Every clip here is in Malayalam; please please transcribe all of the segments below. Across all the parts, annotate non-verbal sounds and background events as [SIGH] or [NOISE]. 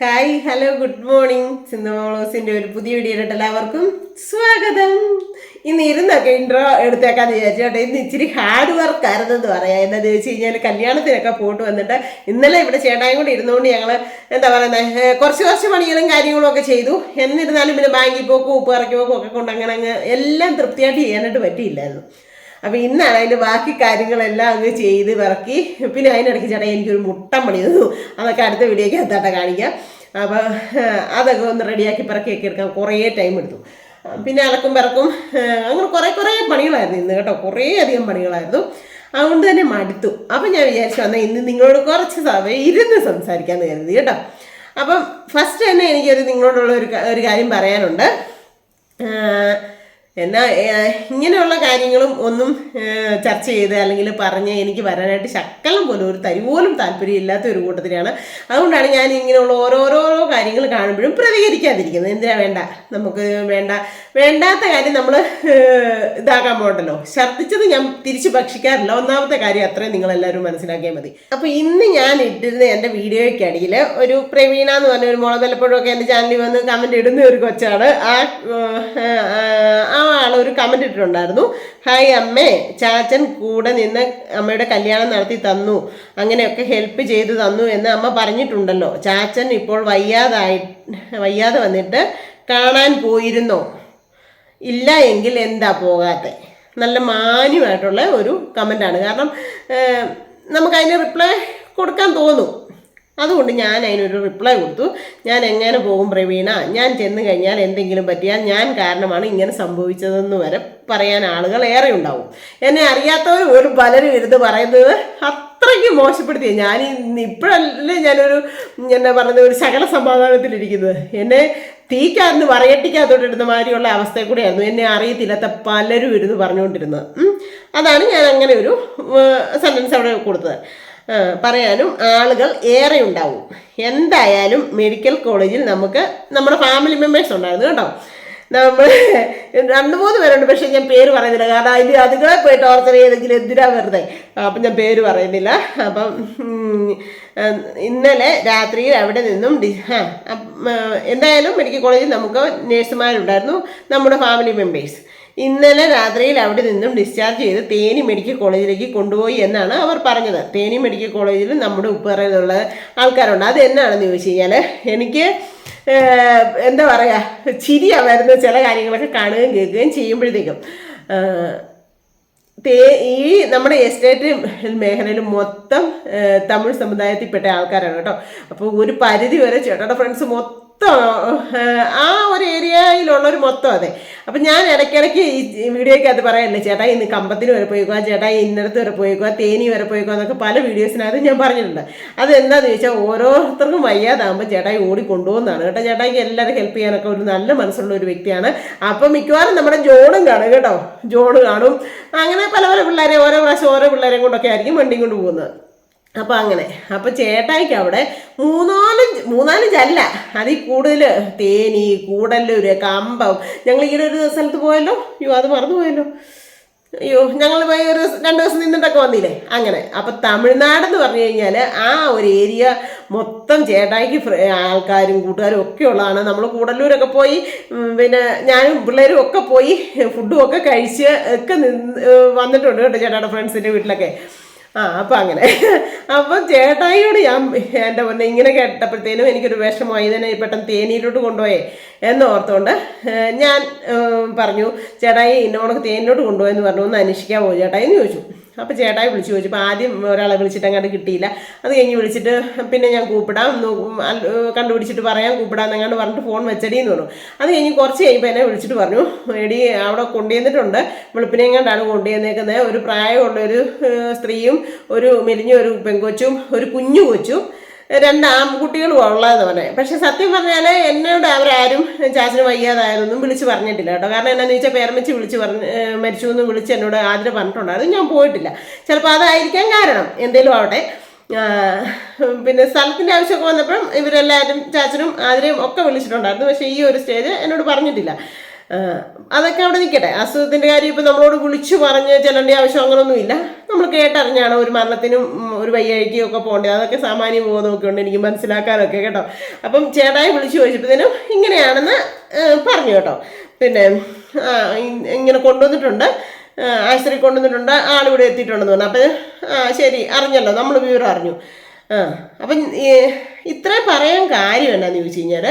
Hi hello good morning. സിന്ധുമോളോസിന്റെ ഒരു പുതിയ വീഡിയോയിലോട്ട് എല്ലാവർക്കും സ്വാഗതം. ഇന്ന് ഇരുന്നൊക്കെ ഇൻട്രോ എടുത്തേക്കാന്ന് വിചാരിച്ചു കേട്ടോ. ഇന്ന് ഇച്ചിരി ഹാർഡ് വർക്ക് ആയിരുന്നെന്ന് പറയാം. എന്താണെന്ന് ചോദിച്ചു കഴിഞ്ഞാൽ കല്യാണത്തിനൊക്കെ പോയിട്ട് വന്നിട്ട് ഇന്നലെ ഇവിടെ ചേട്ടായും കൂടി ഇരുന്നുകൊണ്ട് ഞങ്ങൾ എന്താ പറയുന്നത് കുറച്ച് കുറച്ച് പണികളും കാര്യങ്ങളും ഒക്കെ ചെയ്തു. എന്നിരുന്നാലും പിന്നെ ബാങ്കിൽ പോക്കും ഉപ്പ് ഇറക്കി പോക്കും ഒക്കെ കൊണ്ട് അങ്ങനെ അങ്ങ് എല്ലാം തൃപ്തിയായിട്ട് ചെയ്യാനായിട്ട് പറ്റിയില്ലായിരുന്നു. അപ്പോൾ ഇന്നാണ് ബാക്കി കാര്യങ്ങളെല്ലാം അങ്ങ് ചെയ്ത് വിറക്കി പിന്നെ അതിനിടയ്ക്ക് ചേട്ടാ എനിക്കൊരു മുട്ടം പണി തന്നു അതൊക്കെ അടുത്ത വീഡിയോയ്ക്ക് എത്താട്ടെ കാണിക്കാം. അപ്പോൾ അതൊക്കെ ഒന്ന് റെഡിയാക്കി പിറക്കിയൊക്കെ എടുക്കാൻ കുറേ ടൈം എടുത്തു. പിന്നെ അലക്കും പിറക്കും അങ്ങനെ കുറേ കുറേ പണികളായിരുന്നു ഇന്ന് കേട്ടോ. കുറേ അധികം പണികളായിരുന്നു. അതുകൊണ്ട് തന്നെ മടുത്തു. അപ്പം ഞാൻ വിചാരിച്ചു വന്നാൽ ഇന്ന് നിങ്ങളോട് കുറച്ച് സമയം ഇരുന്ന് സംസാരിക്കാമെന്ന് കരുതി കേട്ടോ. അപ്പം ഫസ്റ്റ് തന്നെ എനിക്കൊരു നിങ്ങളോടുള്ള ഒരു ഒരു കാര്യം പറയാനുണ്ട്. ആഹ് എന്നാ ഏഹ് ഇങ്ങനെയുള്ള കാര്യങ്ങളും ഒന്നും ചർച്ച ചെയ്ത് അല്ലെങ്കിൽ പറഞ്ഞ് എനിക്ക് വരാനായിട്ട് ശക്കലം പോലും ഒരു തരി പോലും താല്പര്യമില്ലാത്ത ഒരു കൂട്ടത്തിലാണ്. അതുകൊണ്ടാണ് ഞാൻ ഇങ്ങനെയുള്ള ഓരോരോ കാര്യങ്ങൾ കാണുമ്പോഴും പ്രതികരിക്കാതിരിക്കുന്നത്. എന്തിനാ വേണ്ട? നമുക്ക് വേണ്ട വേണ്ടാത്ത കാര്യം നമ്മൾ ഇതാക്കാൻ പോകണ്ടല്ലോ. ഛർദ്ദിച്ചത് ഞാൻ തിരിച്ച് ഭക്ഷിക്കാറില്ല. ഒന്നാമത്തെ കാര്യം അത്രയും നിങ്ങളെല്ലാവരും മനസ്സിലാക്കിയാൽ മതി. അപ്പോൾ ഇന്ന് ഞാൻ ഇട്ടിരുന്ന എന്റെ വീഡിയോയ്ക്കടിയിൽ ഒരു പ്രവീണ എന്ന് പറഞ്ഞ ഒരു മോളെ ഒക്കെ എന്റെ ചാനലിൽ വന്ന് കമന്റ് ഇടുന്ന ഒരു കൊച്ചാണ്. ആ ആൾ ഒരു കമന്റ് ഇട്ടിട്ടുണ്ടായിരുന്നു. ഹായ് അമ്മേ ചാച്ചൻ കൂടെ നിന്ന് അമ്മയുടെ കല്യാണം നടത്തി തന്നു. അങ്ങനെയൊക്കെ ഹെൽപ്പ് ചെയ്തു തന്നു എന്ന് അമ്മ പറഞ്ഞിട്ടുണ്ടല്ലോ. ചാച്ചൻ ഇപ്പോൾ വയ്യാതായി വയ്യാതെ വന്നിട്ട് കാണാൻ പോയിരുന്നോ? ഇല്ല എങ്കിൽ എന്താ പോകാത്തെ? നല്ല മാന്യമായിട്ടുള്ള ഒരു കമന്റാണ് കാരണം നമുക്കതിന് റിപ്ലൈ കൊടുക്കാൻ തോന്നും. അതുകൊണ്ട് ഞാൻ അതിനൊരു റിപ്ലൈ കൊടുത്തു. ഞാൻ എങ്ങനെ പോകും പ്രവീണ? ഞാൻ ചെന്ന് കഴിഞ്ഞാൽ എന്തെങ്കിലും പറ്റിയാൽ ഞാൻ കാരണമാണ് ഇങ്ങനെ സംഭവിച്ചതെന്ന് വരെ പറയാൻ ആളുകൾ ഏറെ ഉണ്ടാവും. എന്നെ അറിയാത്തവർ ഒരു പലരും ഇരുന്ന് പറയുന്നത് അത്രയ്ക്ക് മോശപ്പെടുത്തിയ. ഞാൻ ഇപ്പോഴല്ലേ ഞാനൊരു എന്നെ പറഞ്ഞത് ഒരു ശകല സമാധാനത്തിലിരിക്കുന്നത്. എന്നെ തീക്കാന്ന് പറയട്ടിക്കാത്തോട്ടിരുന്ന മാതിരിയുള്ള അവസ്ഥയിൽ കൂടെയായിരുന്നു എന്നെ അറിയത്തില്ലാത്ത പലരും ഇരുന്ന് പറഞ്ഞുകൊണ്ടിരുന്നത്. അതാണ് ഞാൻ അങ്ങനെ ഒരു സെന്റൻസ് അവിടെ കൊടുത്തത്. പറയാനും ആളുകൾ ഏറെ ഉണ്ടാവും. എന്തായാലും മെഡിക്കൽ കോളേജിൽ നമുക്ക് നമ്മുടെ ഫാമിലി മെമ്പേഴ്സ് ഉണ്ടായിരുന്നു കേട്ടോ. നമ്മൾ രണ്ട് മൂന്ന് പേരുണ്ട് പക്ഷേ ഞാൻ പേര് പറയുന്നില്ല. കാരണം അതിൽ അതുങ്ങളെ പോയി ടോർച്ചർ ചെയ്തെങ്കിൽ എന്തിനാ വെറുതെ? അപ്പം ഞാൻ പേര് പറയുന്നില്ല. അപ്പം ഇന്നലെ രാത്രിയിൽ അവിടെ നിന്നും ഡി ആ, എന്തായാലും മെഡിക്കൽ കോളേജിൽ നമുക്ക് നേഴ്സുമാരുണ്ടായിരുന്നു നമ്മുടെ ഫാമിലി മെമ്പേഴ്സ് ഇന്നലെ രാത്രിയിൽ അവിടെ നിന്നും ഡിസ്ചാർജ് ചെയ്ത് തേനി മെഡിക്കൽ കോളേജിലേക്ക് കൊണ്ടുപോയി എന്നാണ് അവർ പറഞ്ഞത്. തേനി മെഡിക്കൽ കോളേജിൽ നമ്മുടെ ഉപ്പറയിലുള്ള ആൾക്കാരുണ്ട്. അത് എന്നാണെന്ന് ചോദിച്ചു കഴിഞ്ഞാൽ എനിക്ക് എന്താ പറയുക ചിരിയാ വരുന്ന ചില കാര്യങ്ങളൊക്കെ കാണുകയും കേൾക്കുകയും ചെയ്യുമ്പോഴത്തേക്കും തേ ഈ നമ്മുടെ എസ്റ്റേറ്റ് മേഖലയിൽ മൊത്തം തമിഴ് സമുദായത്തിൽപ്പെട്ട ആൾക്കാരാണ് കേട്ടോ. അപ്പോൾ ഒരു പരിധി വരെ ചേട്ടയുടെ ഫ്രണ്ട്സ് മൊത്തം ഏഹ്, ആ ഒരു ഏരിയയിലുള്ളവർ മൊത്തം അതെ. അപ്പം ഞാൻ ഇടയ്ക്കിടയ്ക്ക് ഈ വീഡിയോയ്ക്ക് അത് പറയല്ലേ ചേട്ടാ ഇന്ന് കമ്പത്തിന് വരെ പോയിക്കുക ചേട്ടാ ഇന്നടത്ത് വരെ പോയിക്കുക തേനി വരെ പോയിക്കുക എന്നൊക്കെ പല വീഡിയോസിനകത്ത് ഞാൻ പറഞ്ഞിട്ടുണ്ട്. അത് എന്താണെന്ന് ചോദിച്ചാൽ ഓരോരുത്തർക്കും വയ്യാതാകുമ്പോൾ ചേട്ടായി ഓടി കൊണ്ടുപോകുന്നതാണ് കേട്ടോ ചേട്ടായിക്ക് എല്ലാവരും ഹെൽപ്പ് ചെയ്യാനൊക്കെ ഒരു നല്ല മനസ്സുള്ള ഒരു വ്യക്തിയാണ്. അപ്പം മിക്കവാറും നമ്മുടെ ജോണും കാണും കേട്ടോ. ജോണ് കാണും. അങ്ങനെ പല പല പിള്ളേരെ ഓരോ പ്രാവശ്യം ഓരോ പിള്ളേരെയും കൊണ്ടൊക്കെ ആയിരിക്കും വണ്ടിയും കൊണ്ട് പോകുന്നത്. അപ്പം അങ്ങനെ. അപ്പൊ ചേട്ടായിക്ക് അവിടെ മൂന്നാൽ മൂന്നാലഞ്ചല്ല അതിൽ കൂടുതൽ തേനി കൂടല്ലൂര് കമ്പം. ഞങ്ങൾ ഇങ്ങനെ ഒരു സ്ഥലത്ത് പോയല്ലോ. അയ്യോ അത് മറന്നുപോയല്ലോ. അയ്യോ ഞങ്ങൾ പോയി ഒരു രണ്ട് ദിവസം നിന്നിട്ടൊക്കെ വന്നില്ലേ? അങ്ങനെ. അപ്പം തമിഴ്നാടെന്ന് പറഞ്ഞു കഴിഞ്ഞാൽ ആ ഒരു ഏരിയ മൊത്തം ചേട്ടായിക്ക് ആൾക്കാരും കൂട്ടുകാരും ഒക്കെ ഉള്ളതാണ്. നമ്മൾ കൂടല്ലൂരൊക്കെ പോയി പിന്നെ ഞാനും പിള്ളേരും ഒക്കെ പോയി ഫുഡും ഒക്കെ കഴിച്ച് ഒക്കെ വന്നിട്ടുണ്ട് കേട്ടോ ചേട്ടായുടെ ഫ്രണ്ട്സിന്റെ വീട്ടിലൊക്കെ. ആ അപ്പം അങ്ങനെ. അപ്പം ചേട്ടായിയോട് ഞാൻ എന്റെ പൊന്നെ ഇങ്ങനെ കേട്ടപ്പോഴത്തേനും എനിക്കൊരു വിഷമമായി. തന്നെ പെട്ടെന്ന് തേനിയിലോട്ട് കൊണ്ടുപോയേ എന്ന് ഓർത്തുകൊണ്ട് ഞാൻ പറഞ്ഞു ചേട്ടായി ഇന്ന ഉണക്ക് തേനിലോട്ട് കൊണ്ടുപോയെന്ന് പറഞ്ഞു ഒന്ന് അന്വേഷിക്കാൻ പോകും ചേട്ടായി? എന്ന് ചോദിച്ചു. അപ്പോൾ ചേട്ടായി വിളിച്ചു ചോദിച്ചപ്പോൾ ആദ്യം ഒരാളെ വിളിച്ചിട്ട് അങ്ങോട്ട് കിട്ടിയില്ല. അത് കഴിഞ്ഞ് വിളിച്ചിട്ട് പിന്നെ ഞാൻ കൂപ്പിടാം. കണ്ടുപിടിച്ചിട്ട് പറയാം. കൂപ്പിടാം എന്നങ്ങാണ്ട് പറഞ്ഞിട്ട് ഫോൺ വെച്ചടി എന്ന് പറഞ്ഞു. അത് കഴിഞ്ഞ് കുറച്ച് കഴിയുമ്പോൾ എന്നെ വിളിച്ചിട്ട് പറഞ്ഞു എടി അവിടെ കൊണ്ടുവന്നിട്ടുണ്ട്. വെളുപ്പിനെങ്ങാണ്ടാണ് കൊണ്ടുവന്നേക്കുന്നത് ഒരു പ്രായമുള്ള ഒരു സ്ത്രീയും ഒരു മെലിഞ്ഞ ഒരു പെങ്കൊച്ചും ഒരു കുഞ്ഞു കൊച്ചും രണ്ട് ആൺകുട്ടികളും ഉള്ളതെന്ന് പറഞ്ഞത് പക്ഷെ സത്യം പറഞ്ഞാൽ എന്നോട് അവരാരും ചാച്ചന് വയ്യാതായതൊന്നും വിളിച്ച് പറഞ്ഞിട്ടില്ല കേട്ടോ. കാരണം എന്നാന്ന് വെച്ചാൽ പേരമ്മച്ച് വിളിച്ച് പറഞ്ഞ് മരിച്ചു എന്ന് വിളിച്ച് എന്നോട് ആദ്യം പറഞ്ഞിട്ടുണ്ടായിരുന്നു. ഞാൻ പോയിട്ടില്ല. ചിലപ്പോൾ അതായിരിക്കാം കാരണം. എന്തേലും ആവട്ടെ. പിന്നെ സ്ഥലത്തിന്റെ ആവശ്യമൊക്കെ വന്നപ്പോഴും ഇവരെല്ലാവരും ചാച്ചനും ആതിരയും ഒക്കെ വിളിച്ചിട്ടുണ്ടായിരുന്നു. പക്ഷേ ഈ ഒരു സ്റ്റേജ് എന്നോട് പറഞ്ഞിട്ടില്ല. അതൊക്കെ അവിടെ നിൽക്കട്ടെ. അസുഖത്തിന്റെ കാര്യം ഇപ്പം നമ്മളോട് വിളിച്ചു പറഞ്ഞ് ചെല്ലേണ്ട ആവശ്യം അങ്ങനൊന്നുമില്ല. നമ്മൾ കേട്ടറിഞ്ഞാണ് ഒരു മരണത്തിനും ഒരു വയ്യാഴിക്കും ഒക്കെ പോകേണ്ടത്. അതൊക്കെ സാമാന്യ ബോധമൊക്കെ ഉണ്ട്. എനിക്ക് മനസ്സിലാക്കാനൊക്കെ കേട്ടോ. അപ്പം ചേട്ടായി വിളിച്ചു ചോദിച്ചപ്പോഴത്തേനും ഇങ്ങനെയാണെന്ന് പറഞ്ഞു കേട്ടോ. പിന്നെ ഇങ്ങനെ കൊണ്ടുവന്നിട്ടുണ്ട്. ആശുപത്രി കൊണ്ടുവന്നിട്ടുണ്ട്. ആളിവിടെ എത്തിയിട്ടുണ്ടെന്ന് പറഞ്ഞു. അപ്പം ശരി അറിഞ്ഞല്ലോ. നമ്മൾ വിവരം അറിഞ്ഞു. ആ അപ്പം ഇത്രയും പറയാൻ കാര്യം എന്നാന്ന് ചോദിച്ചു കഴിഞ്ഞാൽ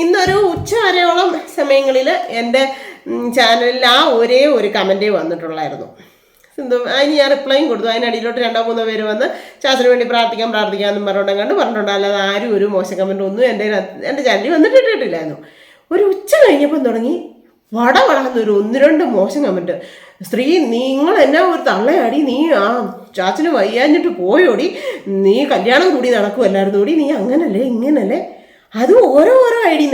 ഇന്നൊരു ഉച്ച വരെയോളം സമയങ്ങളിൽ എന്റെ ചാനലിൽ ആ ഒരേ ഒരു കമന്റേ വന്നിട്ടുള്ളായിരുന്നു. സിന്ധു അതിന് ഞാൻ റിപ്ലൈയും കൊടുത്തു. അതിനടിയിലോട്ട് രണ്ടോ മൂന്നോ പേര് വന്ന് ചാസിന് വേണ്ടി പ്രാർത്ഥിക്കാൻ പ്രാർത്ഥിക്കാം എന്നും പറഞ്ഞുകൊണ്ട് കണ്ട് പറഞ്ഞിട്ടുണ്ട്. അല്ലാതെ ആരും ഒരു മോശം കമന്റ് ഒന്നും എന്റെ എന്റെ ചാനലിൽ വന്നിട്ട് ഇട്ടിട്ടില്ലായിരുന്നു. ഒരു ഉച്ച കഴിഞ്ഞപ്പം തുടങ്ങി വട വളർന്നൊരു ഒന്ന് രണ്ട് മോശം കമന്റ് സ്ത്രീ നിങ്ങൾ എന്നാ ഒരു തള്ളയാടി. നീ ആ ചാച്ചന് വയ്യാഞ്ഞിട്ട് പോയോടി. നീ കല്യാണം കൂടി നടക്കുമല്ലായിരുന്നു കൂടി നീ അങ്ങനല്ലേ ഇങ്ങനല്ലേ? അത് ഓരോ ഓരോ ഐ ഡി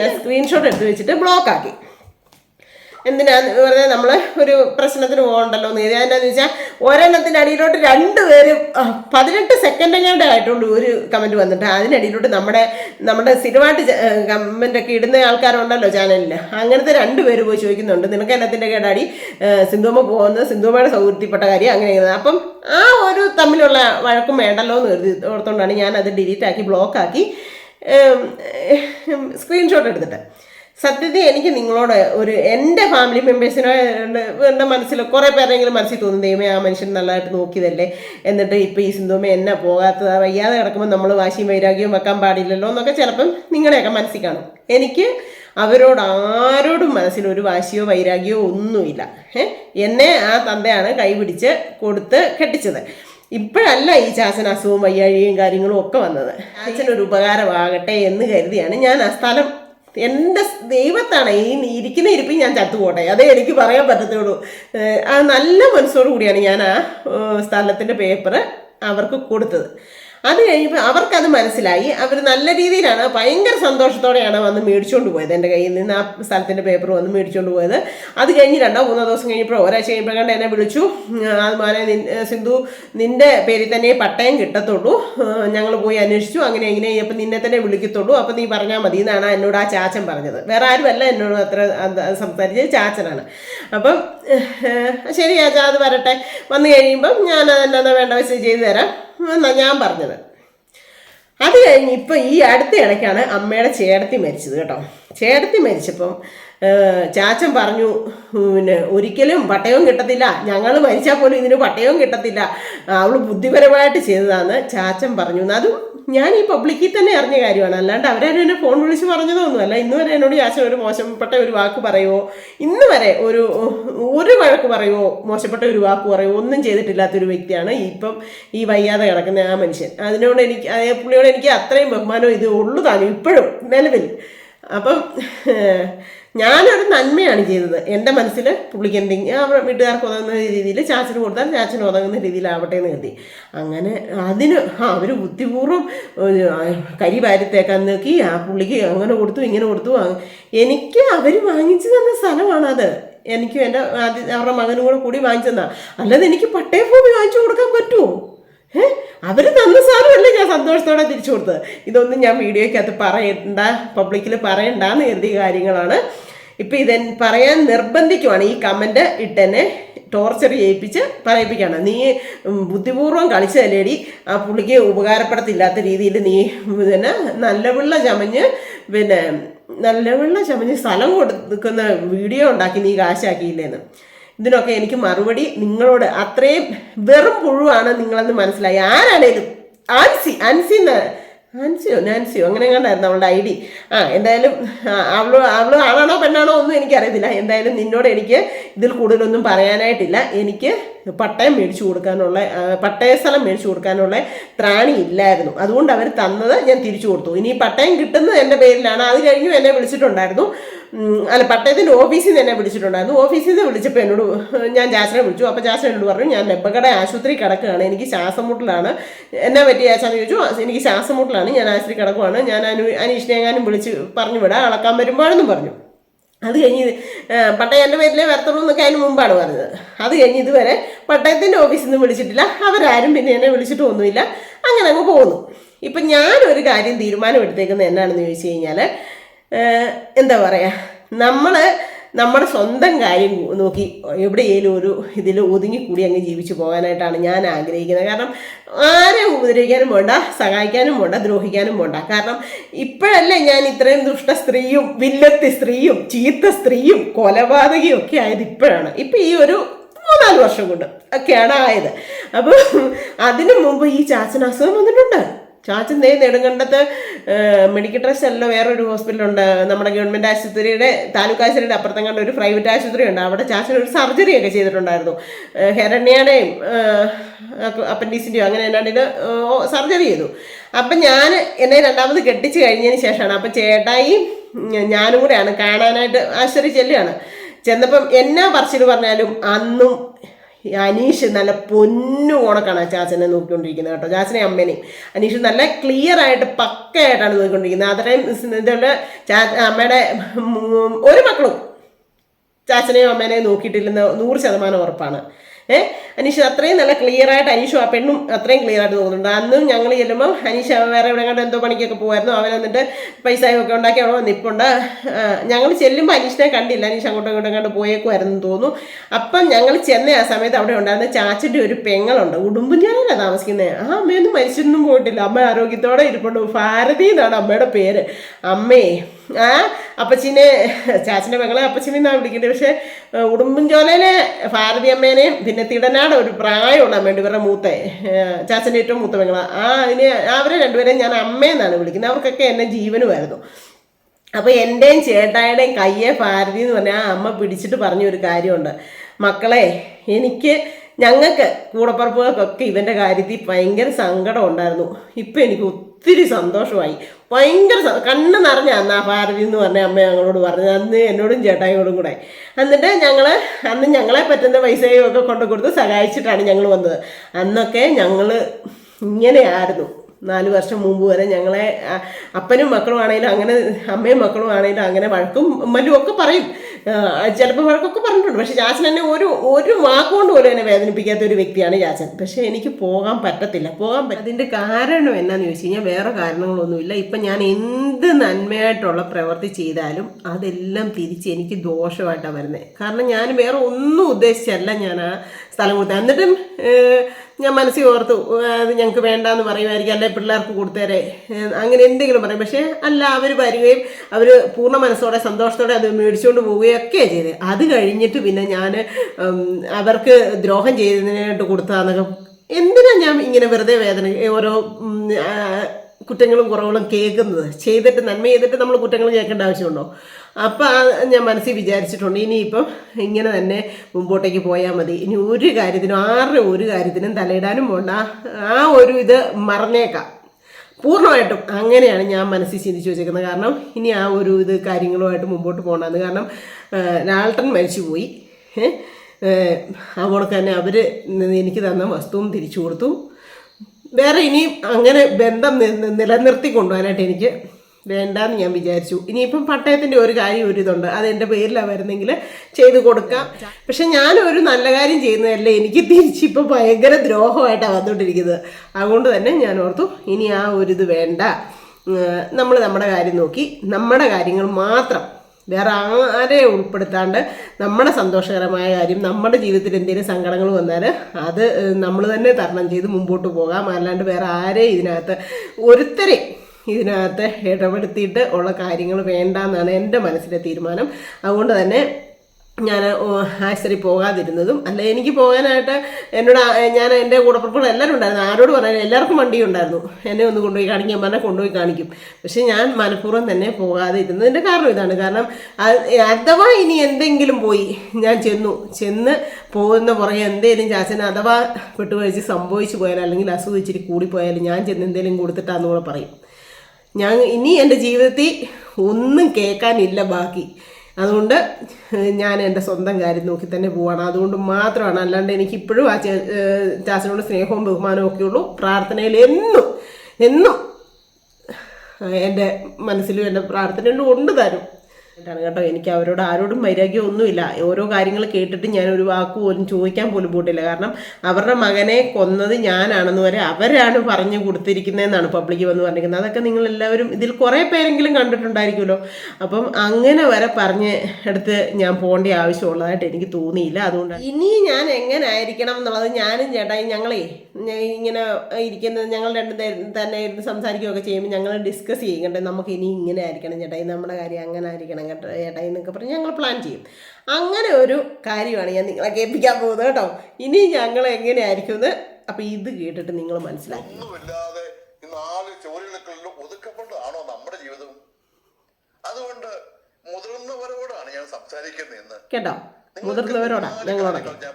ഞാൻ സ്ക്രീൻഷോട്ട് എടുത്ത് വെച്ചിട്ട് ബ്ലോക്ക് ആക്കി. എന്തിനാന്ന് പറഞ്ഞാൽ നമ്മൾ ഒരു പ്രശ്നത്തിന് പോകണ്ടല്ലോ എന്ന് കരുതി. അതിനെന്ന് വെച്ചാൽ ഒരെണ്ണത്തിന്റെ അടിയിലോട്ട് രണ്ട് പേര് പതിനെട്ട് സെക്കൻഡ് എങ്ങാണ്ട് ആയിട്ടുണ്ട് ഒരു കമന്റ് വന്നിട്ട്. അതിനടിയിലോട്ട് നമ്മുടെ നമ്മുടെ സ്ഥിരമായിട്ട് കമന്റൊക്കെ ഇടുന്ന ആൾക്കാരുണ്ടല്ലോ ചാനലിൽ അങ്ങനത്തെ രണ്ട് പേര് പോയി ചോദിക്കുന്നുണ്ട്. നിനക്ക് എന്നത്തിന്റെ കേടാടി? സിന്ധുമ്മ പോകുന്നത് സിന്ധുമ്മയുടെ സൗകര്യത്തിൽപ്പെട്ട കാര്യം അങ്ങനെ. അപ്പം ആ ഒരു തമ്മിലുള്ള വഴക്കും വേണ്ടല്ലോ എന്ന് കരുതി. ഓർത്തുകൊണ്ടാണ് ഞാൻ അത് ഡിലീറ്റ് ആക്കി ബ്ലോക്ക് ആക്കി. സ്ക്രീൻഷോട്ട് എടുത്തിട്ട്. സത്യത്തിൽ എനിക്ക് നിങ്ങളോട് ഒരു എന്റെ ഫാമിലി മെമ്പേഴ്സിനോ എന്റെ മനസ്സിൽ കുറേ പേരെങ്കിലും മനസ്സിൽ തോന്നും ദൈവമേ ആ മനുഷ്യൻ നല്ലതായിട്ട് നോക്കിയതല്ലേ? എന്നിട്ട് ഇപ്പോൾ ഈ സിന്ധുമേ എന്നെ പോകാത്തത് വയ്യാതെ കിടക്കുമ്പോൾ നമ്മൾ വാശിയും വൈരാഗ്യവും വെക്കാൻ പാടില്ലല്ലോ എന്നൊക്കെ ചിലപ്പം നിങ്ങളുടെയൊക്കെ മനസ്സിൽ കാണും. എനിക്ക് അവരോട് ആരോടും മനസ്സിൽ ഒരു വാശിയോ വൈരാഗ്യമോ ഒന്നുമില്ല. എന്നെ ആ തന്തയാണ് കൈപിടിച്ച് കൊടുത്ത് കെട്ടിച്ചത്. ഇപ്പോഴല്ല ഈ ചാച്ചൻ അസുഖവും വയ്യാഴികയും കാര്യങ്ങളും ഒക്കെ വന്നത്. ചാച്ചനൊരു ഉപകാരമാകട്ടെ എന്ന് കരുതിയാണ്. ഞാൻ ആ സ്ഥലം എന്റെ ദൈവത്താണ്. ഈ ഇരിക്കുന്ന ഇരിപ്പിൽ ഞാൻ ചത്തുപോട്ടെ. അതേ എനിക്ക് പറയാൻ പറ്റത്തുള്ളൂ. ആ നല്ല മനസ്സോടു കൂടിയാണ് ഞാൻ ആ സ്ഥലത്തിന്റെ പേപ്പർ അവർക്ക് കൊടുത്തത്. അത് കഴിയുമ്പോൾ അവർക്കത് മനസ്സിലായി. അവർ നല്ല രീതിയിലാണ് ഭയങ്കര സന്തോഷത്തോടെയാണ് വന്ന് മേടിച്ചുകൊണ്ട് പോയത്. എന്റെ കയ്യിൽ നിന്ന് ആ സ്ഥലത്തിന്റെ പേപ്പർ വന്ന് മേടിച്ചുകൊണ്ട് പോയത്. അത് കഴിഞ്ഞ് രണ്ടോ മൂന്നോ ദിവസം കഴിഞ്ഞപ്പോൾ ഒരാഴ്ച കഴിയുമ്പോൾ കണ്ട് എന്നെ വിളിച്ചു. അത് മോനെ സിന്ധു നിന്റെ പേരിൽ തന്നെ പട്ടയം കിട്ടത്തുള്ളൂ. ഞങ്ങൾ പോയി അന്വേഷിച്ചു. അങ്ങനെ ഇങ്ങനെ അപ്പം നിന്നെ തന്നെ വിളിക്കത്തുള്ളൂ. അപ്പം നീ പറഞ്ഞാൽ മതി എന്നാണ് എന്നോട് ആ ചാച്ചൻ പറഞ്ഞത്. വേറെ ആരുമല്ല എന്നോട് അത്ര അത് സംസാരിച്ചത് ചാച്ചനാണ്. അപ്പം ശരി ചാച്ചാ അത് വരട്ടെ. വന്നു കഴിയുമ്പം ഞാൻ അതെന്നാ വേണ്ട വെച്ച് ചെയ്തു തരാം. എന്നാ ഞാൻ പറഞ്ഞത്. അത് കഴിഞ്ഞ് ഇപ്പം ഈ അടുത്ത ഇടയ്ക്കാണ് അമ്മയുടെ ചേട്ടത്തി മരിച്ചത് കേട്ടോ. ചേട്ടത്തി മരിച്ചപ്പം ചാച്ചൻ പറഞ്ഞു പിന്നെ ഒരിക്കലും പട്ടയവും കിട്ടത്തില്ല. ഞങ്ങൾ മരിച്ചാൽ പോലും ഇതിന് പട്ടയവും കിട്ടത്തില്ല. അവൾ ബുദ്ധിപരമായിട്ട് ചെയ്തതാണ് ചാച്ചൻ പറഞ്ഞു. അതും ഞാൻ ഈ പബ്ലിക്കിൽ തന്നെ അറിഞ്ഞ കാര്യമാണ്. അല്ലാണ്ട് അവരാരും എന്നെ ഫോൺ വിളിച്ച് പറഞ്ഞതൊന്നുമല്ല. ഇന്ന് വരെ എന്നോട് ചാച്ചൻ ഒരു മോശപ്പെട്ട ഒരു വാക്ക് പറയുമോ ഇന്ന് വരെ ഒരു ഒരു വഴക്ക് പറയുമോ മോശപ്പെട്ട ഒരു വാക്ക് പറയുമോ ഒന്നും ചെയ്തിട്ടില്ലാത്തൊരു വ്യക്തിയാണ് ഇപ്പം ഈ വയ്യാതെ കിടക്കുന്ന ആ മനുഷ്യൻ. അതിനോട് എനിക്ക് പുള്ളിയോട് എനിക്ക് അത്രയും ബഹുമാനം ഇത് ഉള്ളു താനും ഇപ്പോഴും നിലവിൽ. അപ്പം [LAUGHS] ഞാനൊരു നന്മയാണ് ചെയ്തത്. എന്റെ മനസ്സിൽ പുള്ളിക്ക് എന്തെങ്കിലും ആ വീട്ടുകാർക്ക് ഉതകുന്ന രീതിയിൽ ചാച്ചന് കൊടുത്താൽ ചാച്ചന് ഉതകുന്ന രീതിയിലാവട്ടെ എന്ന് കരുതി. അങ്ങനെ അതിന് അവർ ബുദ്ധിപൂർവം കരി വാരിത്തേക്കാൻ നോക്കി ആ പുള്ളിക്ക് അങ്ങനെ കൊടുത്തു ഇങ്ങനെ കൊടുത്തു. എനിക്ക് അവർ വാങ്ങിച്ചു തന്ന സ്ഥലമാണത് എനിക്കും എന്റെ ആദ്യ അവരുടെ മകനും കൂടെ കൂടി വാങ്ങിച്ചതാ. അല്ലാതെ എനിക്ക് പട്ടയഭൂമി വാങ്ങിച്ചു കൊടുക്കാൻ പറ്റുമോ? അവർ തന്ന സാധനമല്ലേ ഞാൻ സന്തോഷത്തോടെ തിരിച്ചു കൊടുത്തത്? ഇതൊന്നും ഞാൻ വീഡിയോയ്ക്കകത്ത് പറയണ്ട പബ്ലിക്കിൽ പറയണ്ടെന്ന് കരുതിയ കാര്യങ്ങളാണ്. ഇപ്പം ഇതെ പറയാൻ നിർബന്ധിക്കുവാണ് ഈ കമന്റ് ഇട്ടെന്നെ ടോർച്ചർ ചെയ്യിപ്പിച്ച് പറയിപ്പിക്കുകയാണ്. നീ ബുദ്ധിപൂർവം കളിച്ചതല്ലേടി ആ പുള്ളിക്ക് ഉപകാരപ്പെടത്തില്ലാത്ത രീതിയിൽ നീ പിന്നെ നല്ല വെള്ള ചമഞ്ഞ് പിന്നെ നല്ല വെള്ള ചമഞ്ഞ് സ്ഥലം കൊടുക്കുന്ന വീഡിയോ ഉണ്ടാക്കി നീ കാശാക്കിയില്ലേന്ന്. ഇതിനൊക്കെ എനിക്ക് മറുപടി നിങ്ങളോട് അത്രയും വെറും പുഴുവാണ് നിങ്ങളെന്ന് മനസ്സിലായി. ആരാണേലും ആൻസി ആൻസി ആൻസിയോ നാൻസിയോ? അങ്ങനെ കണ്ടായിരുന്നു അവളുടെ ഐ ഡി. ആ എന്തായാലും അവൾ അവൾ ആണാണോ പെണ്ണാണോ ഒന്നും എനിക്കറിയത്തില്ല എന്തായാലും നിന്നോട് എനിക്ക് ഇതിൽ കൂടുതലൊന്നും പറയാനായിട്ടില്ല. എനിക്ക് പട്ടയം മേടിച്ചു കൊടുക്കാനുള്ള പട്ടയ സ്ഥലം മേടിച്ചു കൊടുക്കാനുള്ള ത്രാണി ഇല്ലായിരുന്നു. അതുകൊണ്ട് അവർ തന്നത് ഞാൻ തിരിച്ചു കൊടുത്തു. ഇനി പട്ടയം കിട്ടുന്നത് എന്റെ പേരിലാണ്. അത് കഴിഞ്ഞു എന്നെ വിളിച്ചിട്ടുണ്ടായിരുന്നു. അല്ല പട്ടയത്തിന്റെ ഓഫീസിൽ നിന്ന് എന്നെ വിളിച്ചിട്ടുണ്ടായിരുന്നു. ഓഫീസിൽ നിന്ന് വിളിച്ചപ്പോൾ എന്നോട് ഞാൻ ജാസിനെ വിളിച്ചു. അപ്പോൾ ജാസൻ എന്നോട് പറഞ്ഞു ഞാൻ നെബക്കട ആശുപത്രി കിടക്കുകയാണ്. എനിക്ക് ശ്വാസം മുട്ടലാണ് എന്നാ പറ്റി ജാസാന്ന് ചോദിച്ചു എനിക്ക് ശ്വാസം മുട്ടലാണ് ഞാൻ ആശുപത്രി കിടക്കുവാണ്. ഞാൻ അനു അനീഷിനെ എങ്ങാനും വിളിച്ച് പറഞ്ഞു വിടാം അളക്കാൻ വരുമ്പോഴെന്നും പറഞ്ഞു. അത് കഴിഞ്ഞ് ഇത്, ആ, പട്ടയം എന്റെ പേരിലേ വരത്തുള്ളൂ എന്നൊക്കെ അതിന് മുമ്പാണ് പറഞ്ഞത്. അത് കഴിഞ്ഞ് ഇതുവരെ പട്ടയത്തിന്റെ ഓഫീസിൽ നിന്ന് വിളിച്ചിട്ടില്ല. അവരാരും പിന്നെ എന്നെ വിളിച്ചിട്ട് ഒന്നുമില്ല. അങ്ങനെ അങ്ങ് പോകുന്നു ഇപ്പം ഞാനൊരു കാര്യം തീരുമാനം എടുത്തേക്കുന്നത് എന്നാണെന്ന് ചോദിച്ചു കഴിഞ്ഞാൽ എന്താ പറയുക നമ്മൾ നമ്മുടെ സ്വന്തം കാര്യം നോക്കി എവിടെയെങ്കിലും ഒരു ഇതിൽ ഒതുങ്ങിക്കൂടി അങ്ങ് ജീവിച്ചു പോകാനായിട്ടാണ് ഞാൻ ആഗ്രഹിക്കുന്നത്. കാരണം ആരെ ഉപദ്രവിക്കാനും വേണ്ട സഹായിക്കാനും വേണ്ട ദ്രോഹിക്കാനും വേണ്ട. കാരണം ഇപ്പോഴല്ലേ ഞാൻ ഇത്രയും ദുഷ്ട സ്ത്രീയും വില്ലത്തി സ്ത്രീയും ചീത്ത സ്ത്രീയും കൊലപാതകയും ഒക്കെ ആയത് ഇപ്പോഴാണ്. ഇപ്പം ഈ ഒരു മൂന്നാൽ വർഷം കൊണ്ട് ഒക്കെയാണ് ആയത്. അപ്പോൾ അതിനു മുമ്പ് ഈ ചാച്ചൻ അസുഖം വന്നിട്ടുണ്ട്. ചാച്ചൻ ദേ നെടുങ്കണ്ടത്ത് മെഡിക്കൽ ട്രസ്റ്റ് അല്ല വേറൊരു ഹോസ്പിറ്റലുണ്ട് നമ്മുടെ ഗവൺമെന്റ് ആശുപത്രിയുടെ താലൂക്ക് ആശുപത്രിയുടെ അപ്പുറത്തെങ്ങാണ്ട് ഒരു പ്രൈവറ്റ് ആശുപത്രി ഉണ്ട്. അവിടെ ചാച്ചൻ ഒരു സർജറി ഒക്കെ ചെയ്തിട്ടുണ്ടായിരുന്നു. ഹെരണ്യയുടെയും അപ്പൻഡീസിന്റെയോ അങ്ങനെ എന്നാണ്ടിന് സർജറി ചെയ്തു. അപ്പം ഞാൻ എന്നെ രണ്ടാമത് കെട്ടിച്ച് കഴിഞ്ഞതിന് ശേഷമാണ്. അപ്പം ചേട്ടായി ഞാനും കൂടെയാണ്. കാണാനായിട്ട് ആശുപത്രി ചെല്ലുകയാണ് ചെന്നപ്പം എന്നാ പറച്ചിൽ പറഞ്ഞാലും അന്നും അനീഷ് നല്ല പൊന്നു ഓണക്കാണ് ചാച്ചനെ നോക്കിക്കൊണ്ടിരിക്കുന്നത് കേട്ടോ. ചാച്ചനെ അമ്മേനെയും. അനീഷ് നല്ല ക്ലിയർ ആയിട്ട് പക്കയായിട്ടാണ് നോക്കിക്കൊണ്ടിരിക്കുന്നത്. അത്രയും ഇതുള്ള ചാ അമ്മയുടെ ഒരു മക്കളും ചാച്ചനെയും അമ്മേനെയും നോക്കിയിട്ടില്ലെന്ന് നൂറ് ശതമാനം ഉറപ്പാണ്. ഏഹ് അനീഷ് അത്രയും നല്ല ക്ലിയർ ആയിട്ട് അനീഷും ആ പെണ്ണും അത്രയും ക്ലിയർ ആയിട്ട് തോന്നുന്നുണ്ട്. അന്നും ഞങ്ങൾ ചെല്ലുമ്പോൾ അനീഷ് വേറെ എവിടെ എന്തോ പണിക്കൊക്കെ പോകുമായിരുന്നു അവൻ എന്നിട്ട് ഒക്കെ ഉണ്ടാക്കി അവിടെ വന്നിപ്പുണ്ട് ഞങ്ങൾ ചെല്ലുമ്പോൾ അനീഷിനെ കണ്ടില്ല. അനീഷ് അങ്ങോട്ടും ഇങ്ങോട്ടും കണ്ട് പോയേക്കുമായിരുന്നു തോന്നുന്നു. അപ്പം ഞങ്ങൾ ചെന്ന ആ സമയത്ത് അവിടെ ഉണ്ടായിരുന്ന ചാച്ചന്റെ ഒരു പെങ്ങളുണ്ട്. ഉടുമ്പുംചാലല്ല താമസിക്കുന്നത് ആ അമ്മയൊന്നും മരിച്ചൊന്നും പോയിട്ടില്ല. അമ്മ ആരോഗ്യത്തോടെ ഇരിപ്പുണ്ട്. ഭാരതി എന്നാണ് അമ്മയുടെ പേര്. അമ്മേ ആ അപ്പച്ചിനെ ചാച്ചന്റെ മകളെ അപ്പച്ചിനെ എന്നാണ് വിളിക്കുന്നത്. പക്ഷേ ഭാരതി അമ്മേനെയും പിന്നെ തിടനാട് ഒരു പ്രായമുള്ള വേണ്ടി ഇവരുടെ മൂത്ത ചാച്ചന്റെ ഏറ്റവും മൂത്ത മകള. ആ അതിന് അവരെ രണ്ടുപേരെയും ഞാൻ അമ്മയെന്നാണ് വിളിക്കുന്നത്. അവർക്കൊക്കെ എന്നെ ജീവനുമായിരുന്നു. അപ്പോൾ എന്റെയും ചേട്ടായുടെയും കയ്യെ ഭാരതി എന്ന് പറഞ്ഞാൽ ആ അമ്മ പിടിച്ചിട്ട് പറഞ്ഞ ഒരു കാര്യമുണ്ട്. മക്കളെ എനിക്ക് ഞങ്ങൾക്ക് കൂടപ്പറപ്പുകൾക്കൊക്കെ ഇവന്റെ കാര്യത്തിൽ ഭയങ്കര സങ്കടം ഉണ്ടായിരുന്നു. ഇപ്പം എനിക്ക് ഒത്തിരി സന്തോഷമായി. ഭയങ്കര കണ്ണ് നിറഞ്ഞ അന്ന് ആ ഭാരതി എന്ന് പറഞ്ഞ അമ്മ ഞങ്ങളോട് പറഞ്ഞത് അന്ന് എന്നോടും ചേട്ടായിയോടും കൂടെ. എന്നിട്ട് ഞങ്ങൾ അന്ന് ഞങ്ങളെ പറ്റുന്ന പൈസയും ഒക്കെ കൊണ്ടു കൊടുത്ത് സഹായിച്ചിട്ടാണ് ഞങ്ങൾ വന്നത്. അന്നൊക്കെ ഞങ്ങൾ ഇങ്ങനെയായിരുന്നു. നാല് വർഷം മുമ്പ് വരെ ഞങ്ങളെ അപ്പനും മക്കളും ആണെങ്കിലും അങ്ങനെ അമ്മയും മക്കളും ആണെങ്കിലും അങ്ങനെ വഴക്കും മല്ലും ഒക്കെ പറയും. ചിലപ്പോൾ വഴക്കൊക്കെ പറഞ്ഞിട്ടുണ്ട്. പക്ഷേ ജാസൻ എന്നെ ഒരു ഒരു വാക്കുകൊണ്ട് പോലും എന്നെ വേദനിപ്പിക്കാത്ത ഒരു വ്യക്തിയാണ് ജാസൻ. പക്ഷേ എനിക്ക് പോകാൻ പറ്റത്തില്ല. പോകാൻ പറ്റും അതിന്റെ കാരണം എന്നാന്ന് ചോദിച്ചു കഴിഞ്ഞാൽ വേറെ കാരണങ്ങളൊന്നുമില്ല. ഇപ്പം ഞാൻ എന്ത് നന്മയായിട്ടുള്ള പ്രവൃത്തി ചെയ്താലും അതെല്ലാം തിരിച്ച് എനിക്ക് ദോഷമായിട്ടാണ് വരുന്നത് കാരണം ഞാൻ വേറെ ഒന്നും ഉദ്ദേശിച്ചല്ല ഞാൻ ആ സ്ഥലം കൊടുത്തത് എന്നിട്ടും ഞാൻ മനസ്സിൽ ഓർത്തു അത് ഞങ്ങൾക്ക് വേണ്ടാന്ന് പറയുമായിരിക്കും അല്ലെ പിള്ളേർക്ക് കൊടുത്തേരെ. അങ്ങനെ എന്തെങ്കിലും പറയും. പക്ഷേ അല്ല അവർ വരികയും അവർ പൂർണ മനസ്സോടെ സന്തോഷത്തോടെ അത് മേടിച്ചുകൊണ്ട് പോവുകയും ഒക്കെ ചെയ്ത്. അത് കഴിഞ്ഞിട്ട് പിന്നെ ഞാൻ അവർക്ക് ദ്രോഹം ചെയ്തതിനായിട്ട് കൊടുത്തതെന്നൊക്കെ. എന്തിനാ ഞാൻ ഇങ്ങനെ വെറുതെ വേദന ഓരോ കുറ്റങ്ങളും കുറവുകളും കേൾക്കുന്നത്? ചെയ്തിട്ട് നന്മ ചെയ്തിട്ട് നമ്മൾ കുറ്റങ്ങൾ കേൾക്കേണ്ട ആവശ്യമുണ്ടോ? അപ്പം ആ ഞാൻ മനസ്സിൽ വിചാരിച്ചിട്ടുണ്ട് ഇനിയിപ്പം ഇങ്ങനെ തന്നെ മുമ്പോട്ടേക്ക് പോയാൽ മതി. ഇനി ഒരു കാര്യത്തിനും ആരുടെ ഒരു കാര്യത്തിനും തലയിടാനും പോണ്ട. ആ ഒരു ഇത് മറന്നേക്കാം. പൂർണമായിട്ടും അങ്ങനെയാണ് ഞാൻ മനസ്സിൽ ചിന്തിച്ച് വെച്ചേക്കുന്നത്. കാരണം ഇനി ആ ഒരു ഇത് കാര്യങ്ങളുമായിട്ട് മുമ്പോട്ട് പോകണമെന്ന് കാരണം ലാൾട്ടൻ മരിച്ചുപോയി. പോയി അതുകൊണ്ട് തന്നെ അവർ എനിക്ക് തന്ന വസ്തുവും തിരിച്ചു കൊടുത്തു. വേറെ ഇനിയും അങ്ങനെ ബന്ധം നിലനിർത്തി കൊണ്ടുപോകാനായിട്ട് എനിക്ക് വേണ്ടാന്ന് ഞാൻ വിചാരിച്ചു. ഇനിയിപ്പം പട്ടയത്തിന്റെ ഒരു കാര്യം ഒരു ഇതുണ്ട്. അത് എന്റെ പേരിലാണ് വരുന്നെങ്കിൽ ചെയ്തു കൊടുക്കാം. പക്ഷെ ഞാൻ ഒരു നല്ല കാര്യം ചെയ്യുന്നതല്ലേ എനിക്ക് തിരിച്ചിപ്പോൾ ഭയങ്കര ദ്രോഹമായിട്ടാണ് വന്നുകൊണ്ടിരിക്കുന്നത് അതുകൊണ്ട് തന്നെ ഞാൻ ഓർത്തു ഇനി ആ ഒരു ഇത് വേണ്ട. നമ്മൾ നമ്മുടെ കാര്യം നോക്കി. നമ്മുടെ കാര്യങ്ങൾ മാത്രം. വേറെ ആരെ ഉൾപ്പെടുത്താണ്ട് നമ്മുടെ സന്തോഷകരമായ കാര്യം നമ്മുടെ ജീവിതത്തിൽ എന്തെങ്കിലും സങ്കടങ്ങൾ വന്നാൽ അത് നമ്മൾ തന്നെ തരണം ചെയ്ത് മുമ്പോട്ട് പോകാം. അല്ലാണ്ട് വേറെ ആരെയും ഇതിനകത്ത് ഒരുത്തരെ ഇതിനകത്ത് ഇടപെടുത്തിയിട്ട് ഉള്ള കാര്യങ്ങൾ വേണ്ടെന്നാണ് എന്റെ മനസ്സിലെ തീരുമാനം. അതുകൊണ്ട് തന്നെ ഞാൻ ആശുപത്രി പോകാതിരുന്നതും അല്ല എനിക്ക് പോകാനായിട്ട് എന്നോട് ഞാൻ എന്റെ കൂടപ്പുറപ്പുകൾ എല്ലാവരും ഉണ്ടായിരുന്നു. ആരോട് പറയാൻ എല്ലാവർക്കും വണ്ടി ഉണ്ടായിരുന്നു. എന്നെ ഒന്ന് കൊണ്ടുപോയി കാണിക്കാൻ പറഞ്ഞാൽ കൊണ്ടുപോയി കാണിക്കും. പക്ഷേ ഞാൻ മനഃപൂർവം തന്നെ പോകാതെ ഇരുന്നതിന്റെ കാരണം ഇതാണ്. കാരണം അഥവാ ഇനി എന്തെങ്കിലും പോയി ഞാൻ ചെന്നു. ചെന്ന് പോകുന്ന പുറകെ എന്തെങ്കിലും ചാച്ചന് അഥവാ പെട്ടുപോയിച്ച് സംഭവിച്ചു പോയാൽ അല്ലെങ്കിൽ അസുഖം ഇച്ചിരി കൂടിപ്പോയാൽ ഞാൻ ചെന്ന് എന്തെങ്കിലും കൊടുത്തിട്ടാന്ന് കൂടെ പറയും. ഞാൻ ഇനി എന്റെ ജീവിതത്തിൽ ഒന്നും കേൾക്കാനില്ല ബാക്കി. അതുകൊണ്ട് ഞാൻ എന്റെ സ്വന്തം കാര്യം നോക്കി തന്നെ പോവാണ്. അതുകൊണ്ട് മാത്രമാണ്. അല്ലാണ്ട് എനിക്ക് ഇപ്പോഴും ആ ചാച്ചനോട് സ്നേഹവും ബഹുമാനവും ഒക്കെ ഉള്ളൂ. പ്രാർത്ഥനയിൽ എന്നും എന്നും എന്റെ മനസ്സിലും എന്റെ പ്രാർത്ഥനയിലും ഉണ്ട് തരും. ാണ് കേട്ടോ. എനിക്ക് അവരോട് ആരോടും വൈരാഗ്യം ഒന്നുമില്ല ഓരോ കാര്യങ്ങൾ കേട്ടിട്ട് ഞാൻ ഒരു വാക്ക് പോലും ചോദിക്കാൻ പോലും പോയിട്ടില്ല. കാരണം അവരുടെ മകനെ കൊന്നത് ഞാനാണെന്ന് വരെ അവരാണ് പറഞ്ഞു കൊടുത്തിരിക്കുന്നതെന്നാണ് പബ്ലിക് വന്ന് പറഞ്ഞിരിക്കുന്നത്. അതൊക്കെ നിങ്ങൾ എല്ലാവരും ഇതിൽ കുറേ പേരെങ്കിലും കണ്ടിട്ടുണ്ടായിരിക്കുമല്ലോ. അപ്പം അങ്ങനെ വരെ പറഞ്ഞ് എടുത്ത് ഞാൻ പോകേണ്ട ആവശ്യമുള്ളതായിട്ട് എനിക്ക് തോന്നിയില്ല. അതുകൊണ്ട് ഇനി ഞാൻ എങ്ങനെ ആയിരിക്കണം എന്നുള്ളത് ഞാനും ചേട്ടായി ഞങ്ങളേ ഇങ്ങനെ ഇരിക്കുന്നത് ഞങ്ങൾ രണ്ടും തന്നെ ഇരുന്ന് സംസാരിക്കുകയൊക്കെ ചെയ്യുമ്പോൾ ഞങ്ങൾ ഡിസ്കസ് ചെയ്യുന്നുണ്ട്. നമുക്ക് ഇനി ഇങ്ങനെ ആയിരിക്കണം ചേട്ടായി നമ്മുടെ കാര്യം അങ്ങനെ ആയിരിക്കണം കേട്ടോ ഏട്ടായി എന്നൊക്കെ പറഞ്ഞ് ഞങ്ങൾ പ്ലാൻ ചെയ്യും. അങ്ങനെ ഒരു കാര്യമാണ് ഞാൻ നിങ്ങളെ കേൾപ്പിക്കാൻ പോകുന്നത് കേട്ടോ. ഇനി ഞങ്ങൾ എങ്ങനെയായിരിക്കും എന്ന് അപ്പം ഇത് കേട്ടിട്ട് നിങ്ങൾ മനസ്സിലാക്കി. നാല് ചോരുകൾക്കുള്ളിൽ ഒതുക്കപ്പെട്ടതാണോ നമ്മുടെ ജീവിതം? അതുകൊണ്ട് മുതിർന്നവരോടാണ് ഞാൻ സംസാരിക്കുന്നത് ഇന്ന്. കേട്ടോ? നിങ്ങൾക്ക് മുതിർന്നവരോടാ നാല് ഞാൻ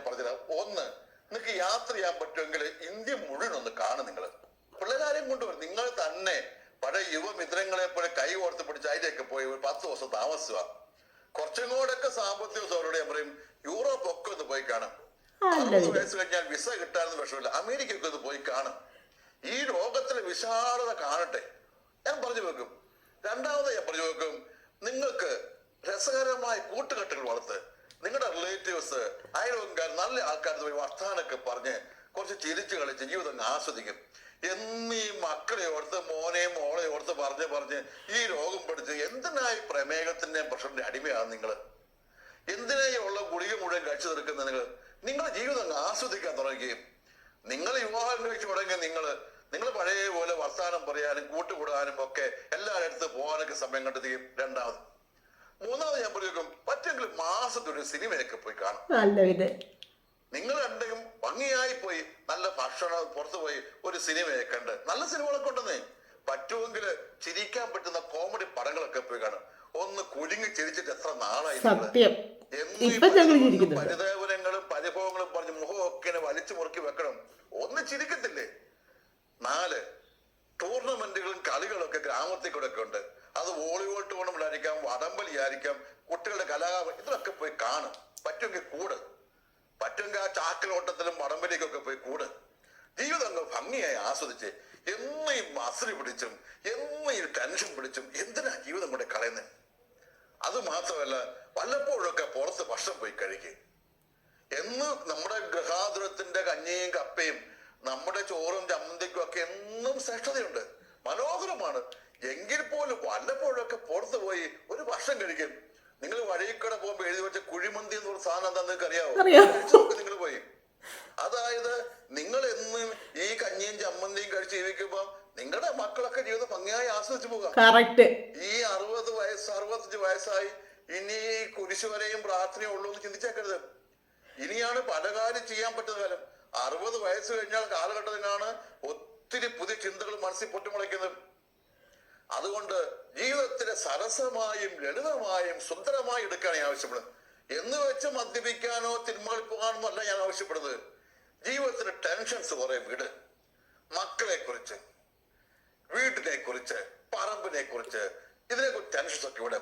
പറഞ്ഞുതരാം. ഒന്ന് നിങ്ങൾക്ക് യാത്ര ചെയ്യാൻ പറ്റുമെങ്കിൽ ഇന്ത്യ മുഴുവൻ ഒന്ന് കാണും നിങ്ങൾ പിള്ളേരാരെയും കൊണ്ടുവരും. നിങ്ങൾ തന്നെ പഴയ യുവമിത്രങ്ങളെ പോലെ കൈ ഓർത്ത് പിടിച്ച് അതിലേക്ക് പോയി ഒരു പത്ത് ദിവസം താമസിക്കുക കുറച്ചും കൂടെയൊക്കെ സാമ്പത്തിക സൗകര്യം പറയും യൂറോപ്പ് ഒക്കെ ഒന്ന് പോയി കാണാം. അറുപത് വയസ്സ് കഴിഞ്ഞാൽ വിസ കിട്ടാനൊന്നും വിഷമില്ല. അമേരിക്കയൊക്കെ ഒന്ന് പോയി കാണാം. ഈ ലോകത്തിലെ വിശാലത കാണട്ടെ. ഞാൻ പറഞ്ഞു വെക്കും. രണ്ടാമത് ഞാൻ പറഞ്ഞു വെക്കും നിങ്ങൾക്ക് രസകരമായ കൂട്ടുകെട്ടുകൾ വളർത്ത്. നിങ്ങളുടെ റിലേറ്റീവ്സ് അയൽവക്കാർ നല്ല ആൾക്കാർ പോയി വർത്താനൊക്കെ പറഞ്ഞ് കുറച്ച് ചിരിച്ചു കളിച്ച് ജീവിതം ആസ്വദിക്കും. എന്നീ മക്കളെ ഓർത്ത് മോനെ മോളെ ഓർത്ത് പറഞ്ഞ് പറഞ്ഞ് ഈ രോഗം പഠിച്ച് എന്തിനായി പ്രമേഹത്തിന്റെ പ്രഷറിന്റെ അടിമയാണ് നിങ്ങൾ എന്തിനായി ഉള്ള ഗുളിക മുഴുവൻ കഴിച്ചു തീർക്കുന്ന നിങ്ങൾ നിങ്ങളുടെ ജീവിതം അങ്ങ് ആസ്വദിക്കാൻ തുടങ്ങുകയും നിങ്ങൾ വിവാഹം കഴിച്ചു തുടങ്ങിയ നിങ്ങൾ നിങ്ങൾ പഴയ പോലെ വർത്താനം പറയാനും കൂട്ടുകൂടാനും ഒക്കെ എല്ലായിടത്ത് പോകാനൊക്കെ സമയം കണ്ടെത്തുകയും രണ്ടാമത്. മൂന്നാമത് ഞാൻ പറയും പറ്റെങ്കിലും മാസത്തിൽ ഒരു സിനിമയൊക്കെ പോയി കാണാം. നിങ്ങൾ രണ്ടും ഭംഗിയായി പോയി നല്ല ഭക്ഷണം പുറത്തു പോയി ഒരു സിനിമയൊക്കെ കണ്ട്. നല്ല സിനിമകളൊക്കെ ഉണ്ടെന്നേ. പറ്റുമെങ്കിൽ ചിരിക്കാൻ പറ്റുന്ന കോമഡി പടങ്ങളൊക്കെ പോയി കാണും. ഒന്ന് കുലുങ്ങി ചിരിച്ചിട്ട് എത്ര നാളായി പരിദേവനങ്ങളും പരിഭവങ്ങളും പറഞ്ഞ് മുഖമൊക്കെ വലിച്ചു മുറുക്കി വെക്കണം. ഒന്ന് ചിരിക്കത്തില്ലേ? നാല് ടൂർണമെന്റുകളും കളികളൊക്കെ ഗ്രാമത്തിൽ കൂടെ ഒക്കെ ഉണ്ട്. അത് വോളിബോൾ ടൂർണമെന്റ് ആയിരിക്കാം വടംവലി ആയിരിക്കാം കുട്ടികളുടെ കലാകാരം ഇതിലൊക്കെ പോയി കാണും. പറ്റുമെങ്കിൽ കൂട്. പറ്റുമെങ്കിൽ ആ ചാക്കലോട്ടത്തിലും വടംവലിക്കൊക്കെ പോയി കൂട്. ജീവിതം അങ്ങ് ഭംഗിയായി ആസ്വദിച്ച് എന്നും ഈ പിടിച്ചും എന്നും ഈ ടെൻഷൻ പിടിച്ചും എന്തിനാ ജീവിതം കൂടെ കളയുന്നത് അത് മാത്രമല്ല വല്ലപ്പോഴൊക്കെ പുറത്ത് ഭക്ഷണം പോയി കഴിക്കുക എന്ന് നമ്മുടെ ഗൃഹാതുരത്തിന്റെ കഞ്ഞിയും കപ്പയും നമ്മുടെ ചോറും ചമ്മന്തിക്കും ഒക്കെ എന്നും ശ്രേഷ്ഠതയുണ്ട്. മനോഹരമാണ്. എങ്കിൽ പോലും വല്ലപ്പോഴൊക്കെ പുറത്ത് പോയി ഒരു ഭക്ഷണം കഴിക്കും. നിങ്ങൾ വഴിക്കട പോകുമ്പോ എഴുതി വെച്ച കുഴിമന്തി എന്ന് പറഞ്ഞ സാധനം എന്താ നിങ്ങൾക്ക് അറിയാവോ? നിങ്ങൾ പോയി. അതായത് നിങ്ങൾ എന്നും ഈ കഞ്ഞിയും ചമ്മന്തിയും കഴിച്ച് ജീവിക്കുമ്പോ നിങ്ങളുടെ മക്കളൊക്കെ ജീവിതം ഭംഗിയായി ആസ്വദിച്ചു പോകാം. ഈ അറുപത് വയസ്സ് അറുപത്തഞ്ച് വയസ്സായി ഇനി കുരിശുവരെയും പ്രാർത്ഥനയും ഉള്ളൂ എന്ന് ചിന്തിച്ചേക്കരുത്. ഇനിയാണ് പല കാര്യം ചെയ്യാൻ പറ്റുന്ന കാലം. അറുപത് വയസ്സ് കഴിഞ്ഞാൽ കാലഘട്ടത്തിനാണ് ഒത്തിരി പുതിയ ചിന്തകൾ മനസ്സിൽ പൊട്ടിമുളയ്ക്കുന്നത്. അതുകൊണ്ട് ജീവിതത്തിലെ സരസമായും ലളിതമായും സുന്ദരമായി എടുക്കാണ് ഞാൻ ആവശ്യപ്പെടുന്നത്. എന്ന് വെച്ച് മദ്യപിക്കാനോ തിന്മകൾ അല്ല ഞാൻ ആവശ്യപ്പെടുന്നത്. ജീവിതത്തിലെ ടെൻഷൻസ് കുറെ വീട്. മക്കളെ കുറിച്ച് വീട്ടിനെ കുറിച്ച് പറമ്പിനെ കുറിച്ച് ഇതിനെ കുറിച്ച് ടെൻഷൻസ് ഒക്കെ ഇവിടെ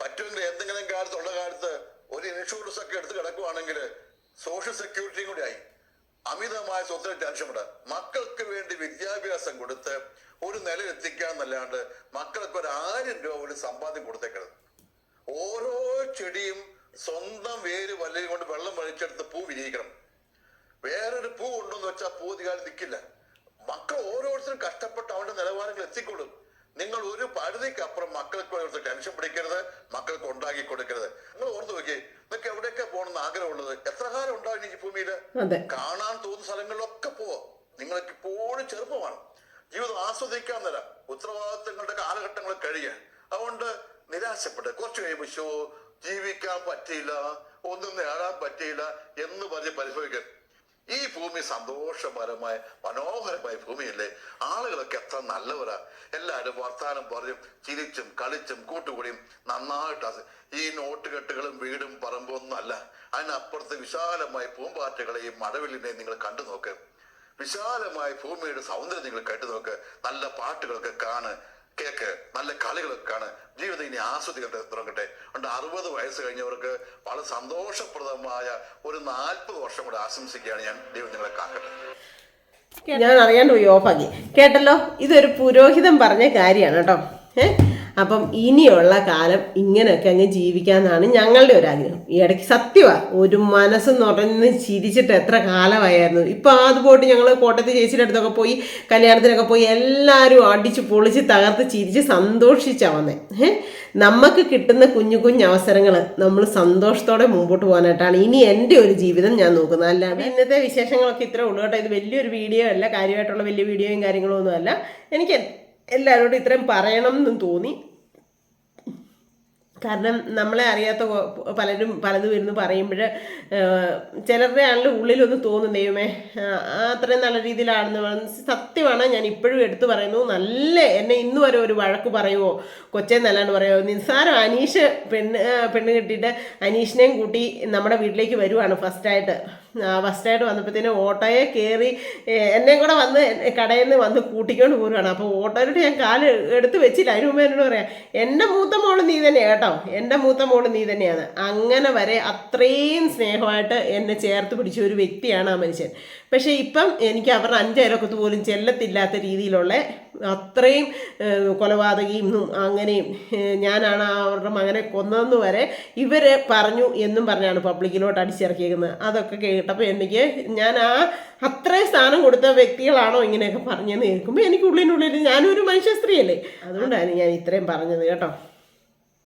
പറ്റുമെങ്കിൽ എന്തെങ്കിലും കാലത്തുള്ള കാലത്ത് ഒരു ഇൻഷുറൻസ് ഒക്കെ എടുത്ത് കിടക്കുവാണെങ്കിൽ സോഷ്യൽ സെക്യൂരിറ്റിയും കൂടി ആയി. അമിതമായ സ്വത്തിന് ടെൻഷൻ ഉണ്ട് മക്കൾക്ക് വേണ്ടി വിദ്യാഭ്യാസം കൊടുത്ത് ഒരു നില എത്തിക്കാന്നല്ലാണ്ട് മക്കൾക്ക് ഒരു ആയിരം രൂപ ഒരു സമ്പാദ്യം കൊടുത്തേക്കരുത്. ഓരോ ചെടിയും സ്വന്തം വേര് വല്ലയും കൊണ്ട് വെള്ളം വലിച്ചെടുത്ത് പൂ വിരിയിക്കണം. വേറൊരു പൂ ഉണ്ടെന്ന് വെച്ചാൽ പൂ അധികാരം നിൽക്കില്ല മക്കൾ ഓരോരുത്തരും കഷ്ടപ്പെട്ട് അവരുടെ നിലവാരങ്ങൾ എത്തിക്കൊള്ളും. നിങ്ങൾ ഒരു പരിധിക്ക് അപ്പുറം മക്കൾക്ക് ഓരോരുത്തർ ടെൻഷൻ പിടിക്കരുത് മക്കൾക്ക് ഉണ്ടാക്കി കൊടുക്കരുത്. നിങ്ങൾ ഓർത്ത് നോക്കിയേ നിങ്ങൾക്ക് എവിടെയൊക്കെ പോകണമെന്ന് ആഗ്രഹമുള്ളത്? എത്ര കാലം ഉണ്ടാവും ഈ ഭൂമിയിൽ? കാണാൻ തോന്നുന്ന സ്ഥലങ്ങളിലൊക്കെ പോവാം. നിങ്ങൾക്ക് ഇപ്പോഴും ചെറുപ്പമാണ്. ജീവിതം ആസ്വദിക്കാൻ തരാം ഉത്തരവാദിത്തങ്ങളുടെ കാലഘട്ടങ്ങൾ കഴിയാൻ അതുകൊണ്ട് നിരാശപ്പെട്ട് കുറച്ച് കഴിയുമ്പോൾ ജീവിക്കാൻ പറ്റിയില്ല ഒന്നും നേടാൻ പറ്റിയില്ല എന്ന് പറഞ്ഞ് പരിഭവിക്കരുത് ഈ ഭൂമി സന്തോഷപരമായ മനോഹരമായ ഭൂമിയല്ലേ? ആളുകളൊക്കെ എത്ര നല്ലവരാ. എല്ലാവരും വർത്താനം പറഞ്ഞും ചിരിച്ചും കളിച്ചും കൂട്ടുകൂടിയും നന്നായിട്ട് ഈ ഈ നോട്ടുകെട്ടുകളും വീടും പറമ്പും ഒന്നും അല്ല. അതിനപ്പുറത്ത് വിശാലമായ പൂമ്പാറ്റകളെയും മഴവില്ലിനെയും നിങ്ങൾ കണ്ടു നോക്ക്. വിശാലമായ ഭൂമിയുടെ സൗന്ദര്യം നിങ്ങൾ കേട്ടു നോക്ക്. നല്ല പാട്ടുകളൊക്കെ കാണ് കേക്ക് നല്ല കളികളൊക്കെ കാണ്. ജീവിതം ഇനി ആസ്വദിക്കട്ടെ തുടങ്ങട്ടെ. അതുകൊണ്ട് അറുപത് വയസ്സ് കഴിഞ്ഞവർക്ക് വളരെ സന്തോഷപ്രദമായ ഒരു നാൽപ്പത് വർഷം കൂടെ ആശംസിക്കുകയാണ് ഞാൻ ദൈവം നിങ്ങളെ കാക്കട്ടെ. ഞാൻ അറിയാണ്ട് പോയി ഓഫാക്കി കേട്ടല്ലോ? ഇതൊരു പുരോഹിതൻ പറഞ്ഞ കാര്യമാണ് കേട്ടോ. ഏ? അപ്പം ഇനിയുള്ള കാലം ഇങ്ങനെയൊക്കെ അങ്ങ് ജീവിക്കാന്നാണ് ഞങ്ങളുടെ ഒരു ആഗ്രഹം. ഈ ഇടയ്ക്ക് സത്യമാണ് ഒരു മനസ്സ് നിറഞ്ഞ് ചിരിച്ചിട്ട് എത്ര കാലമായിരുന്നു ഇപ്പം അതുപോയിട്ട് ഞങ്ങൾ കോട്ടയത്ത് ചേച്ചിയുടെ അടുത്തൊക്കെ പോയി കല്യാണത്തിനൊക്കെ പോയി എല്ലാവരും അടിച്ച് പൊളിച്ച് തകർത്ത് ചിരിച്ച് സന്തോഷിച്ചാണ് വന്നേ. ഏഹ്? നമുക്ക് കിട്ടുന്ന കുഞ്ഞു കുഞ്ഞു അവസരങ്ങൾ നമ്മൾ സന്തോഷത്തോടെ മുമ്പോട്ട് പോകാനായിട്ടാണ് ഇനി എന്റെ ഒരു ജീവിതം ഞാൻ നോക്കുന്നത്. അല്ലാതെ ഇന്നത്തെ വിശേഷങ്ങളൊക്കെ ഇത്രേ ഉള്ളൂ കേട്ടോ. ഇത് വലിയൊരു വീഡിയോ അല്ല കാര്യമായിട്ടുള്ള വലിയ വീഡിയോയും കാര്യങ്ങളും ഒന്നും അല്ല. എനിക്ക് എല്ലാവരോടും ഇത്രയും പറയണം എന്നും തോന്നി. കാരണം നമ്മളെ അറിയാത്ത പലരും പലതും ഇരുന്ന് പറയുമ്പോൾ ചിലരുടെ ആണെങ്കിലും ഉള്ളിലൊന്ന് തോന്നും ദൈവമേ അത്രയും നല്ല രീതിയിലാണെന്ന് സത്യമാണ്. ഞാൻ ഇപ്പോഴും എടുത്തു പറയുന്നു. നല്ല എന്നെ ഇന്ന് വരെ ഒരു വഴക്ക് പറയുമോ കൊച്ചേന്നല്ലാണ്ട് പറയുമോ നിസ്സാരം അനീഷ് പെണ്ണ് പെണ്ണ് കിട്ടിയിട്ട് അനീഷിനെയും കൂട്ടി നമ്മുടെ വീട്ടിലേക്ക് വരുവാണ് ഫസ്റ്റായിട്ട് ഫസ്റ്റായിട്ട് വന്നപ്പോഴത്തേനും ഓട്ടോയെ കയറി എന്നെയും കൂടെ വന്ന് കടയിൽ നിന്ന് വന്ന് കൂട്ടിക്കൊണ്ട് പോരുവാണ്. അപ്പോൾ ഓട്ടോയിലോട്ട് ഞാൻ കാൽ എടുത്ത് വെച്ചില്ല. അതിന് മുമ്പ് എന്നോട് പറയാം എന്റെ മൂത്ത മോൾ നീ തന്നെ കേട്ടോ. എന്റെ മൂത്ത മോൾ നീ തന്നെയാണ്. അങ്ങനെ വരെ അത്രയും സ്നേഹമായിട്ട് എന്നെ ചേർത്ത് പിടിച്ച ഒരു വ്യക്തിയാണ് ആ മനുഷ്യൻ. പക്ഷേ ഇപ്പം എനിക്ക് അവരുടെ അഞ്ചയലൊക്കത്ത് പോലും ചെല്ലത്തില്ലാത്ത രീതിയിലുള്ള അത്രയും കൊലപാതകിയും അങ്ങനെയും ഞാനാണ് അവരുടെ മകനെ കൊന്നതെന്ന് വരെ ഇവർ പറഞ്ഞു എന്നും പറഞ്ഞാണ് പബ്ലിക്കിലോട്ട് അടിച്ചിറക്കിയിരിക്കുന്നത് അതൊക്കെ കേട്ടപ്പോൾ എനിക്ക് ഞാൻ ആ അത്രയും സ്ഥാനം കൊടുത്ത വ്യക്തികളാണോ ഇങ്ങനെയൊക്കെ പറഞ്ഞെന്ന് കേൾക്കുമ്പോൾ എനിക്ക് ഉള്ളിനുള്ളിൽ ഞാനൊരു മനുഷ്യ സ്ത്രീയല്ലേ? അതുകൊണ്ടാണ് ഞാൻ ഇത്രയും പറഞ്ഞത് കേട്ടോ.